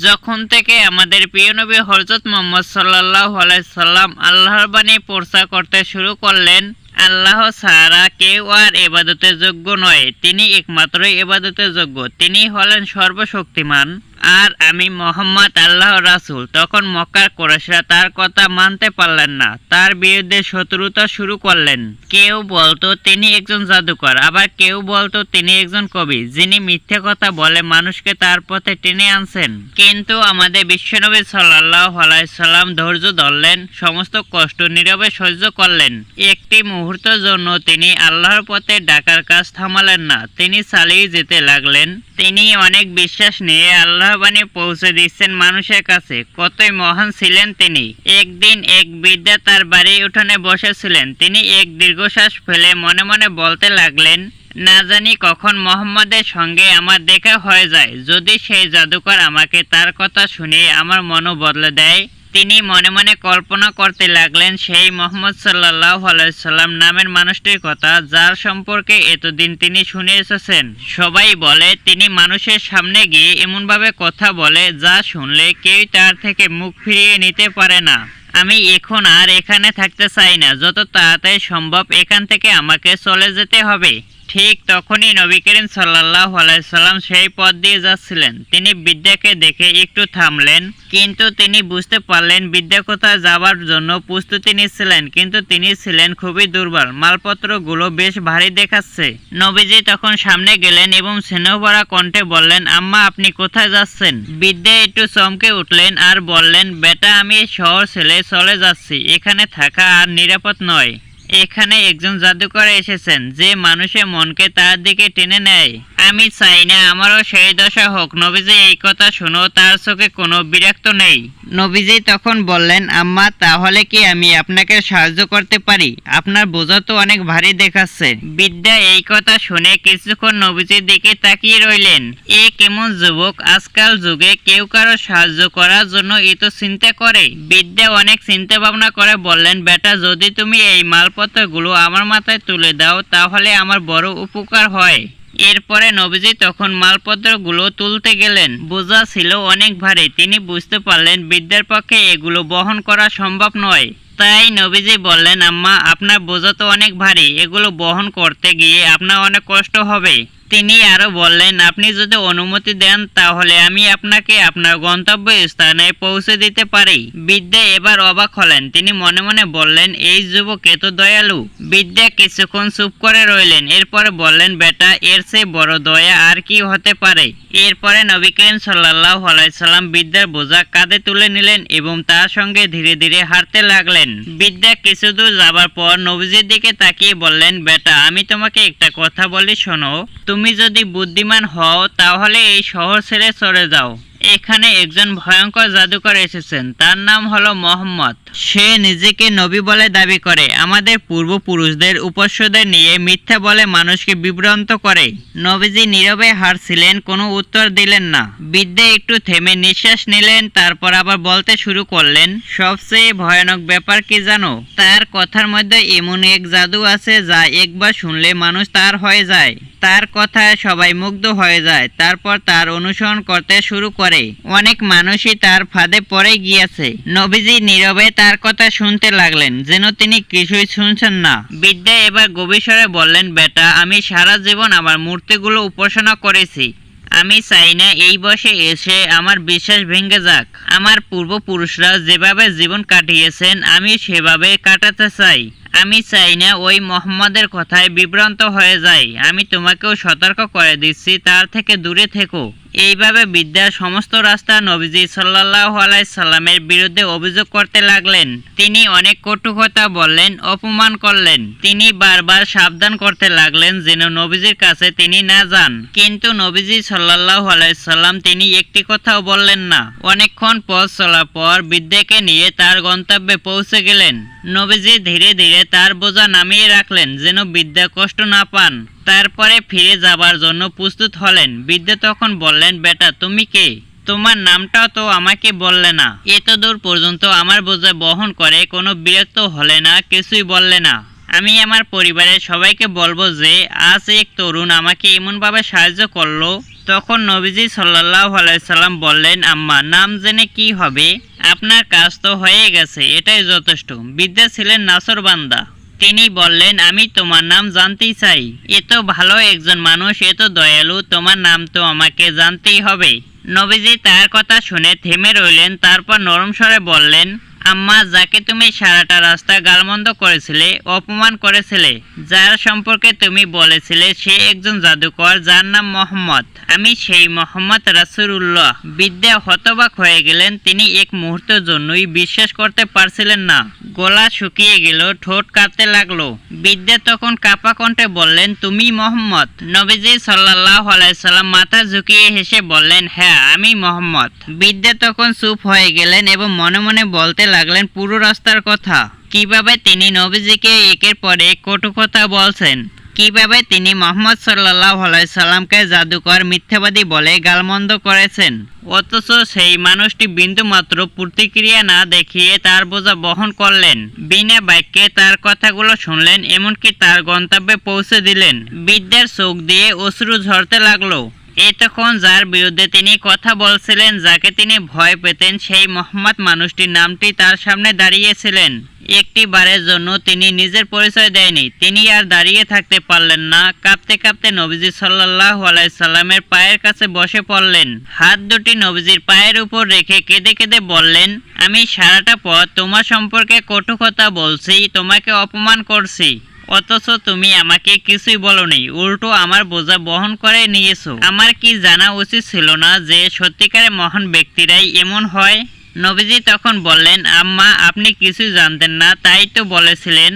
যখন থেকে আমাদের প্রিয় নবী হজরত মোহাম্মদ সাল্লাহ সাল্লাম আল্লাহর বাণী প্রচার করতে শুরু করলেন, আল্লাহ ছাড়া কেউ আর এবাদতের যোগ্য নয়। তিনি একমাত্রই এবাদতের যোগ্য। তিনি হলেন সর্বশক্তিমান। আর আমি মোহাম্মদ আল্লাহ রাসূল। তখন মক্কার কোরেশরা তার কথা মানতে পারলেন না। তার বিরুদ্ধে শত্রুতা শুরু করলেন। কেউ বলতো তিনি একজন জাদুকর, আবার কেউ বলতো তিনি একজন কবি, যিনি মিথ্যে কথা বলে মানুষকে তার পথে টেনে আনছেন। কিন্তু আমাদের বিশ্বনবী সাল্লাহ সাল্লাম ধৈর্য ধরলেন, সমস্ত কষ্ট নীরবে সহ্য করলেন। একটি মুহূর্তের জন্য তিনি আল্লাহর পথে ডাকার কাজ থামালেন না। তিনি চালিয়ে যেতে লাগলেন। তিনি অনেক বিশ্বাস নিয়ে আল্লাহ বাণী পৌঁছে দিচ্ছেন মানুষের কাছে। কতই মহান ছিলেন তিনি। একদিন এক বৃদ্ধা তার বাড়ি উঠানে বসেছিলেন। তিনি এক দীর্ঘশ্বাস ফেলে মনে মনে বলতে লাগলেন, না জানি কখন মোহাম্মদের সঙ্গে আমার দেখা হয়ে যায়। যদি সেই জাদুকর আমাকে তার কথা শুনে আমার মনও বদলে দেয় তিনি মনে মনে কল্পনা করতে লাগলেন, সেই মোহাম্মদ সাল্লাহ আলাইসাল্লাম নামের মানুষটির কথা, যার সম্পর্কে এতদিন তিনি শুনে এসেছেন। সবাই বলে, তিনি মানুষের সামনে গিয়ে এমনভাবে কথা বলে, যা শুনলে কেউই তার থেকে মুখ ফিরিয়ে নিতে পারে না। আমি এখন আর এখানে থাকতে চাই না, যত তাড়াতাড়ি সম্ভব এখান থেকে আমাকে চলে যেতে হবে। ঠিক তখনই নবী করিম সাল্লাহ সাল্লাম সেই পথ দিয়ে যাচ্ছিলেন। তিনি বিদ্যাকে দেখে একটু থামলেন, কিন্তু তিনি বুঝতে পারলেন বিদ্যা কোথায় যাবার জন্য প্রস্তুতি নিচ্ছিলেন, কিন্তু তিনি ছিলেন খুবই দুর্বল। মালপত্রগুলো বেশ ভারী দেখাচ্ছে। নবীজি তখন সামনে গেলেন এবং স্নেহভরা কণ্ঠে বললেন, আম্মা, আপনি কোথায় যাচ্ছেন? বিদ্যা একটু চমকে উঠলেন আর বললেন, বেটা, আমি শহর ছেলে চলে যাচ্ছি। এখানে থাকা আর নিরাপদ নয়। এখানে একজন জাদুকর এসেছেন যে মানুষের মনকে তার দিকে টেনে নেয়। আমি চাই না আমারও সেই দশা হোক নবীজি এই কথা শুনো তার চোখে কোনো বিরক্ত নেই। নবীজি তখন বললেন, আম্মা, তাহলে কি আমি আপনাকে সাহায্য করতে পারি? আপনার বোঝা তো অনেক ভারী দেখাচ্ছে। বিদ্যা এই কথা শুনে কিছুক্ষণ নবীজির দিকে তাকিয়ে রইলেন। এ কেমন যুবক, আজকাল যুগে কেউ কারও সাহায্য করার জন্য এত চিন্তা করে? বিদ্যা অনেক চিন্তা ভাবনা করে বললেন, বেটা, যদি তুমি এই মালপত্রগুলো আমার মাথায় তুলে দাও, তাহলে আমার বড় উপকার হয়। এরপরে নবীজি তখন মালপত্রগুলো তুলতে গেলেন। বোঝা ছিল অনেক ভারী। তিনি বুঝতে পারলেন বৃদ্ধের পক্ষে এগুলো বহন করা সম্ভব নয়। তাই নবীজি বললেন, আম্মা, আপনার বোঝা তো অনেক ভারী। এগুলো বহন করতে গিয়ে আপনার অনেক কষ্ট হবে। তিনি আরও বললেন, আপনি যদি অনুমতি দেন, তাহলে আমি আপনাকে আপনার গন্তব্য স্থানে পৌঁছে দিতে পারি। বিদ্যা এবার অবাক হলেন। তিনি মনে মনে বললেন, এই যুবক এত দয়ালু। বিদ্যা কিছুক্ষণ চুপ করে রইলেন। এরপরে বললেন, বেটা, এর চেয়ে বড় দয়া আর কি হতে পারে? এরপরে নবী করিম সাল্লাহ সাল্লাম বিদ্যার বোঝা কাঁধে তুলে নিলেন এবং তার সঙ্গে ধীরে ধীরে হাঁটতে লাগলেন। বিদ্যা কিছু দূর যাবার পর নবীজির দিকে তাকিয়ে বললেন, বেটা, আমি তোমাকে একটা কথা বলি, শোনো। তুমি যদি বুদ্ধিমান হও তাহলে এই শহর ছেড়ে চলে যাও। এখানে একজন ভয়ঙ্কর জাদুকর এসেছেন। তার নাম হলো মোহাম্মদ। সে নিজেকে নবী বলে দাবি করে। আমাদের পূর্বপুরুষদের উপস্যদের নিয়ে মিথ্যা বলে মানুষকে বিভ্রান্ত করে। নবীজি নীরবে হারছিলেন, কোনো উত্তর দিলেন না। বিদ্যা একটু থেমে নিঃশ্বাস নিলেন, তারপর আবার বলতে শুরু করলেন, সবচেয়ে ভয়ানক ব্যাপার কি জানো? তার কথার মধ্যে এমন এক জাদু আছে যা একবার শুনলে মানুষ তার হয়ে যায়। তার কথায় সবাই মুগ্ধ হয়ে যায়। তারপর তার অনুসরণ করতে শুরু করে। অনেক মানুষই তার ফাঁদে পড়ে গিয়েছে। নবীজি নীরবে তার কথা শুনতে লাগলেন, যেন তিনি কিছুই শুনছেন না। বিদ্যা এবার গভীর বললেন, বেটা, আমি সারা জীবন আমার মূর্তিগুলো উপাসনা করেছি। আমি চাই না এই বয়সে এসে আমার বিশ্বাস ভেঙে যাক। আমার পূর্বপুরুষরা যেভাবে জীবন কাটিয়েছেন, আমি সেভাবে কাটাতে চাই। আমি চাই না ওই মোহাম্মদের কথায় বিভ্রান্ত হয়ে যাই। আমি তোমাকেও সতর্ক করে দিচ্ছি, তার থেকে দূরে থেকো। এইভাবে বিদ্যার সমস্ত রাস্তা নবীজি সাল্লাহ সাল্লামের বিরুদ্ধে অভিযোগ করতে লাগলেন। তিনি অনেক কটু কথা বললেন, অপমান করলেন। তিনি বারবার সাবধান করতে লাগলেন যেন নবীজির কাছে তিনি না যান। কিন্তু নবীজি সাল্লাহ সাল্লাম তিনি একটি কথাও বললেন না। অনেকক্ষণ পথ চলার পর বিদ্যাকে নিয়ে তার গন্তব্যে পৌঁছে গেলেন। নবীজি ধীরে ধীরে তার বোঝা নামিয়ে রাখলেন যেন বিদ্যা কষ্ট না পান। তারপরে ফিরে যাবার জন্য প্রস্তুত হলেন। বিদ্যা তখন বললেন, বেটা, তুমি কে? তোমার নামটাও তো আমাকে বললে না। এত দূর পর্যন্ত আমার বোঝা বহন করে কোনো বিরক্ত হলে না, কিছুই বললে না। আমি আমার পরিবারের সবাইকে বলব যে, আজ এক তরুণ আমাকে এমনভাবে সাহায্য করল। তখন নবীজি সাল্লাহ আলাইসাল্লাম বললেন, আম্মা, নাম জেনে কি হবে? আপনার কাজ তো হয়ে গেছে, এটাই যথেষ্ট। বিদ্যা ছিলেন নাসর বান্দা। তিনি বললেন, আমি তোমার নাম জানতেই চাই। এত ভালো একজন মানুষ এত দয়ালু, তোমার নাম তো আমাকে জানতেই হবে। নবীজি তার কথা শুনে থেমে রইলেন, তারপর নরম স্বরে বললেন আম্মা, যাকে তুমি সারাটা রাস্তা গালমন্দ করেছিলে, অপমান করেছিলে, যার সম্পর্কে তুমি বলেছিলে সে একজন জাদুকর, যার নাম মোহাম্মদ। আমি সেই মোহাম্মদ রাসুল্লাহ বিদ্যা হতবাক হয়ে গেলেন, তিনি এক মুহূর্তের জন্যই বিশ্বাস করতে পারছিলেন না। গলা শুকিয়ে গেল, ঠোঁট কাঁপতে লাগল। বিদ্যা তখন কাপা কণ্ঠে বললেন, তুমি মোহাম্মদ? নবীজি সাল্লাহ আলাইসাল্লাম মাথা ঝুঁকিয়ে হেসে বললেন হ্যাঁ আমি মোহাম্মদ। বিদ্যা তখন চুপ হয়ে গেলেন এবং মনে মনে বলতে লাগলেন পুরো রাস্তার কথা। কীভাবে তিনি নবীজিকে একের পর এক কটু কথা বলছেন? কীভাবে তিনি মোহাম্মদ সাল্লাহ সাল্লামকে জাদুকর মিথ্যাবাদী বলে গালমন্দ করেছেন? অথচ সেই মানুষটি বিন্দুমাত্র প্রতিক্রিয়া না দেখিয়ে তার বোঝা বহন করলেন। বিনা বাক্যে তার কথাগুলো শুনলেন, এমনকি তার গন্তব্যে পৌঁছে দিলেন। বিদ্যার চোখ দিয়ে অশ্রু ঝরতে লাগল। এতক্ষণ যার বিরুদ্ধে তিনি কথা বলছিলেন, যাকে তিনি ভয় পেতেন, সেই মোহাম্মদ মানুষটির নামটি তার সামনে দাঁড়িয়েছিলেন। একটি বারের জন্য তিনি নিজের পরিচয় দেয়নি। তিনি আর দাঁড়িয়ে থাকতে পারলেন না। কাঁপতে কাঁপতে নবীজি সাল্লাহ আলাইসাল্লামের পায়ের কাছে বসে পড়লেন। হাত দুটি নবীজির পায়ের উপর রেখে কেঁদে কেঁদে বললেন, আমি সারাটা পথ তোমার সম্পর্কে কটু কথা বলছি, তোমাকে অপমান করছি। অথচ তুমি আমাকে কিছুই বলনি, উল্টো আমার বোঝা বহন করে নিয়েছো। আমার কি জানা উচিত ছিল না যে সত্যিকারের মহান ব্যক্তিরাই এমন হয়? নবীজি তখন বললেন, আম্মা, আপনি কিছুই জানতেন না, তাই তো বলেছিলেন।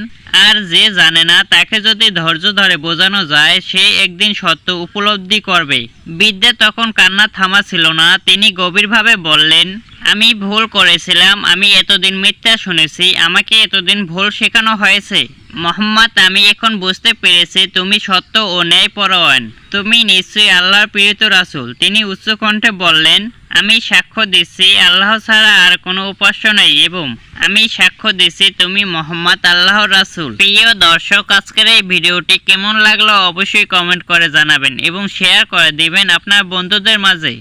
আর যে জানে না, তাকে যদি ধৈর্য ধরে বোঝানো যায়, সে একদিন সত্য উপলব্ধি করবে। বিদ্যা তখন কান্না থামা ছিল না, তিনি গভীরভাবে বললেন আমি ভুল করেছিলাম, আমি এতদিন মিথ্যা শুনেছি, আমাকে এতদিন ভুল শেখানো হয়েছে। মোহাম্মদ, আমি এখন বুঝতে পেরেছি তুমি সত্য ও ন্যায় ন্যায়পরায়ণ। তুমি নিশ্চয়ই আল্লাহর প্রিয়ত রাসূল। তিনি উচ্চকণ্ঠে বললেন, আমি সাক্ষ্য দিচ্ছি, আল্লাহ ছাড়া আর কোনো উপাস্য নাই এবং আমি সাক্ষ্য দিচ্ছি তুমি মোহাম্মদ আল্লাহর রাসূল। প্রিয় দর্শক, আজকের এই ভিডিওটি কেমন লাগল অবশ্যই কমেন্ট করে জানাবেন এবং শেয়ার করে দিবেন আপনার বন্ধুদের মাঝে।